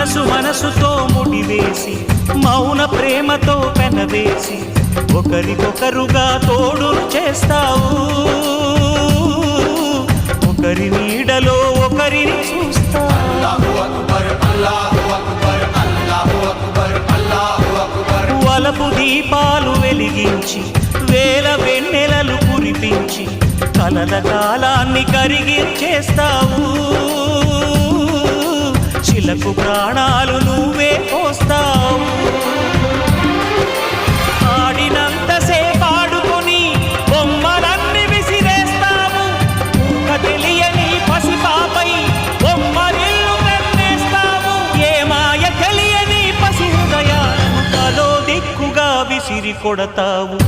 మనసు మనసుతో ముడివేసి మౌన ప్రేమతో పెనవేసి ఒకరికొకరుగా తోడు చేస్తావు. ఒకరి నీడలో ఒకరిని చూస్తావు. వలపు దీపాలు వెలిగించి వేల వెన్నెలలు కురిపించి కలల కాలాన్ని కరిగించేస్తావు. చిలకు ప్రాణాలు నువ్వే పోస్తావు. ఆడినంతసేపు ఆడుకొని బొమ్మలన్నీ విసిరేస్తావు ఊహ తెలియని పసిపాపై బొమ్మరిల్లు కన్నేస్తావు ఏ మాయ తెలియని పసి హృదయాలను తలో దిక్కుగా విసిరి కొడతావు.